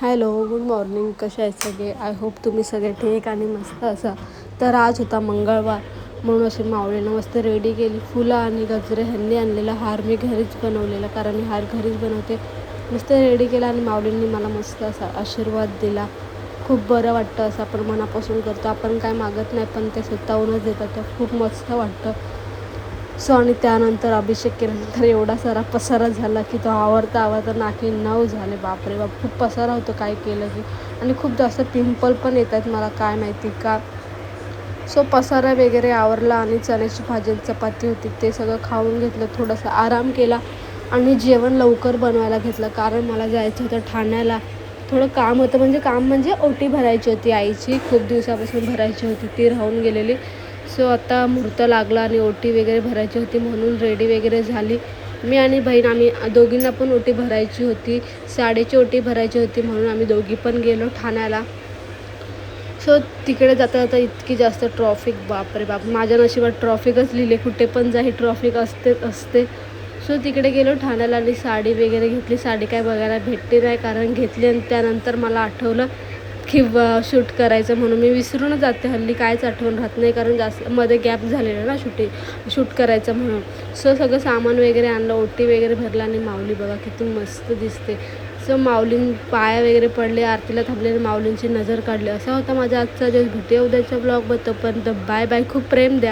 Hello good morning. कसे आहेत सगळे? आय होप तुम्ही सगळे ठीक आणि मस्त असा तर आज होता मंगळवार. म्हणून अशी मावळीनं मस्त रेडी केली. फुलं आणि गजरे ह्यांनी आणलेला हार मी घरीच बनवलेला कारण मी हार घरीच बनवते. मस्त रेडी केला आणि मावळींनी मला मस्त असा आशीर्वाद दिला. खूप बरं वाटतं असं आपण मनापासून करतो. आपण काय मागत नाही पण ते स्वतःहूनच देतात. तर खूप मस्त वाटतं. सो आणि त्यानंतर अभिषेक केल्यानंतर एवढा सारा पसारा झाला की तो आवडता आवडता नाकी नऊ झाले. बापरे बाप खूप पसारा होतो काय केलं की. आणि खूप जास्त पिंपल पण येत आहेत मला काय माहिती का. सो पसारा वगैरे आवरला आणि चण्याची भाजी चपाती होती ते सगळं खाऊन घेतलं थोडासा आराम केला आणि जेवण लवकर बनवायला घेतलं. कारण मला जायचं होतं ठाण्याला. थोडं काम होतं म्हणजे काम म्हणजे ओटी भरायची होती आईची. खूप दिवसापासून भरायची होती ती राहून गेलेली. सो आता मुहूर्त लागला आणि ओटी वगैरे भरायची होती म्हणून रेडी वगैरे झाली. मी आणि बहीण आम्ही दोघींना पण ओटी भरायची होती. साडीची ओटी भरायची होती म्हणून आम्ही दोघी पण गेलो ठाण्याला. सो तिकडे जाता जाता इतकी जास्त ट्रॉफिक बापरे बाप. माझ्या नशिबात ट्रॉफिकच लिहिले. कुठे पण जा ही ट्रॉफिक असते असते. सो तिकडे गेलो ठाण्याला आणि साडी वगैरे घेतली. साडी काय बघायला भेटली नाही कारण घेतली आणि त्यानंतर मला आठवलं किंवा शूट करायचं म्हणून मी विसरूनच जाते हल्ली कायच आठवण राहत नाही कारण जास्त मध्ये गॅप झालेला ना शूटिंग शूट करायचं म्हणून. सो सगळं सामान वगैरे आणलं ओटी वगैरे भरलं आणि माऊली बघा किती मस्त दिसते. सो माऊलीं पाया वगैरे पडले आरतीला थांबले आणि माऊलींची नजर काढली. असा होता माझा आजचा दिवस भेटूया उद्याच्या ब्लॉग तोपर्यंत बाय बाय खूप प्रेम द्या.